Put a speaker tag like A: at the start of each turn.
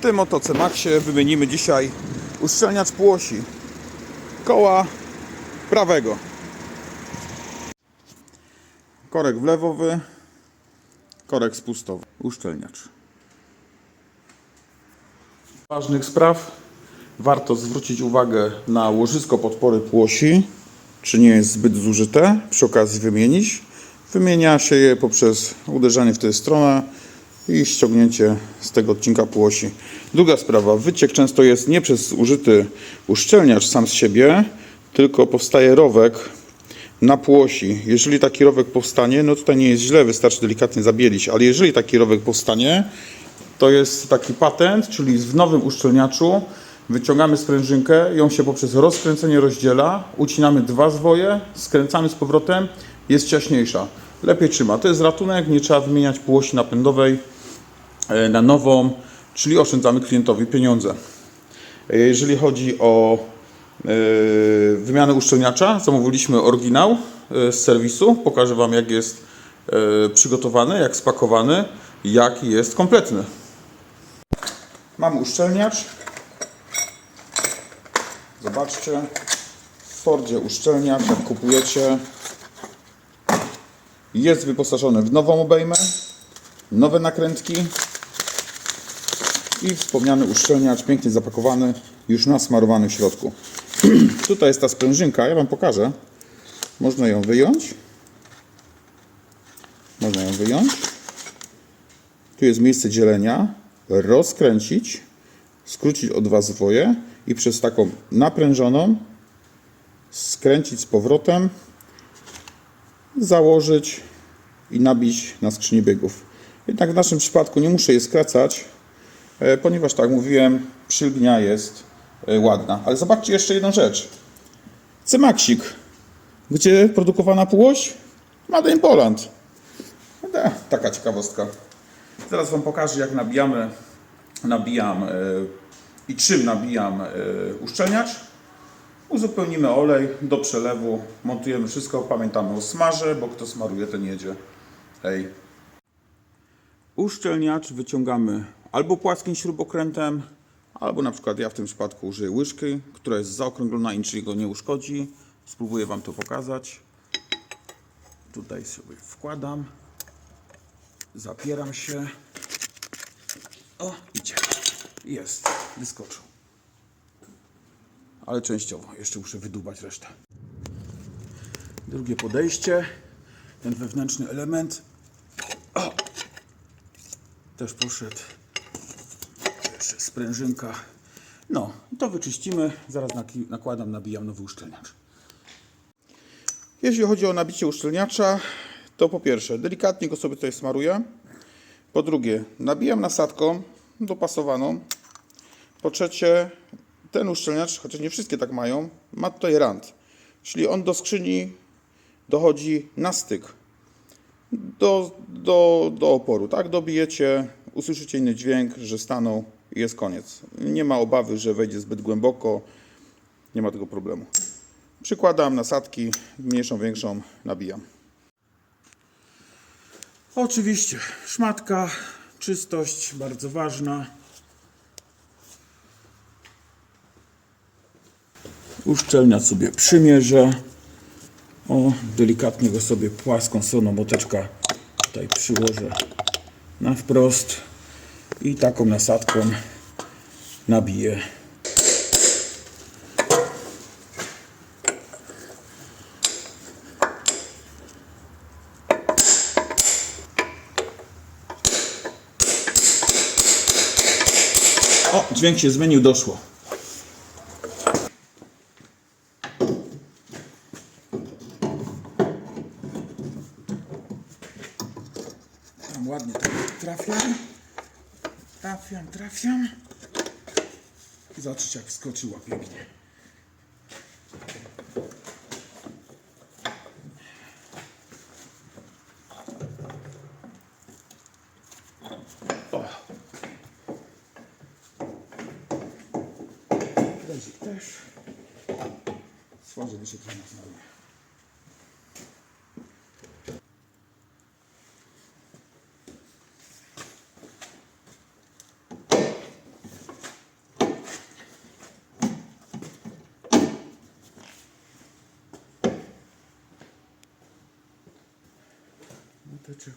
A: tym oto Maxie wymienimy dzisiaj uszczelniacz płosi koła prawego. Korek wlewowy, korek spustowy, uszczelniacz. Ważnych spraw warto zwrócić uwagę na łożysko podpory płosi, czy nie jest zbyt zużyte, przy okazji wymienić. Wymienia się je poprzez uderzanie w tę stronę i ściągnięcie z tego odcinka płosi. Druga sprawa, wyciek często jest nie przez użyty uszczelniacz sam z siebie, tylko powstaje rowek na płosi. Jeżeli taki rowek powstanie, no tutaj nie jest źle, wystarczy delikatnie zabielić, ale jeżeli taki rowek powstanie, to jest taki patent, czyli w nowym uszczelniaczu wyciągamy sprężynkę, ją się poprzez rozkręcenie rozdziela, ucinamy dwa zwoje, skręcamy z powrotem, jest ciaśniejsza. Lepiej trzyma. To jest ratunek, nie trzeba wymieniać płosi napędowej e, na nową, czyli oszczędzamy klientowi pieniądze. E, Jeżeli chodzi o e, wymianę uszczelniacza, zamówiliśmy oryginał z serwisu. Pokażę Wam jak jest przygotowany, jak spakowany, jak jest kompletny. Mam uszczelniacz. Zobaczcie. W Fordzie uszczelniacz, jak kupujecie, jest wyposażony w nową obejmę, nowe nakrętki i wspomniany uszczelniacz, pięknie zapakowany, już nasmarowany w środku. Tutaj jest ta sprężynka, ja Wam pokażę. Można ją wyjąć. Można ją wyjąć. Tu jest miejsce dzielenia. Rozkręcić, skrócić o dwa zwoje i przez taką naprężoną skręcić z powrotem, założyć i nabić na skrzyni biegów. Jednak w naszym przypadku nie muszę je skracać, e, ponieważ tak mówiłem, przylgnia jest e, ładna. Ale zobaczcie jeszcze jedną rzecz. Cymaksik. Gdzie produkowana płoś? Made in Poland. E, Taka ciekawostka. Zaraz Wam pokażę, jak nabijamy, nabijam e, i czym nabijam e, uszczelniacz. Uzupełnimy olej do przelewu, montujemy wszystko, pamiętamy o smarze, bo kto smaruje, ten jedzie. Hej. Uszczelniacz wyciągamy albo płaskim śrubokrętem, albo na przykład ja w tym przypadku użyję łyżki, która jest zaokrąglona i niczego nie uszkodzi. Spróbuję Wam to pokazać. Tutaj sobie wkładam. Zapieram się. O, idzie. Jest. Wyskoczył. Ale częściowo. Jeszcze muszę wydubać resztę. Drugie podejście. Ten wewnętrzny element. O! Też poszedł. Jeszcze sprężynka. No, to wyczyścimy. Zaraz nakładam, nabijam nowy uszczelniacz. Jeśli chodzi o nabicie uszczelniacza, to po pierwsze, delikatnie go sobie tutaj smaruję. Po drugie, nabijam nasadką dopasowaną. Po trzecie, ten uszczelniacz, chociaż nie wszystkie tak mają, ma tutaj rand. Czyli on do skrzyni dochodzi na styk. Do, do, do oporu, tak? Dobijecie, usłyszycie inny dźwięk, że stanął i jest koniec. Nie ma obawy, że wejdzie zbyt głęboko. Nie ma tego problemu. Przykładam nasadki, mniejszą, większą, nabijam. Oczywiście, szmatka, czystość bardzo ważna. Uszczelniacz sobie przymierzę. O, delikatnie go sobie płaską stroną moteczka tutaj przyłożę na wprost i taką nasadką nabiję. O, dźwięk się zmienił, doszło. Tam ładnie trafiam. Trafiam, trafiam. I zobaczycie jak wskoczyła pięknie. Dezik też. Stworzę się trochę znowu.
B: Küçük.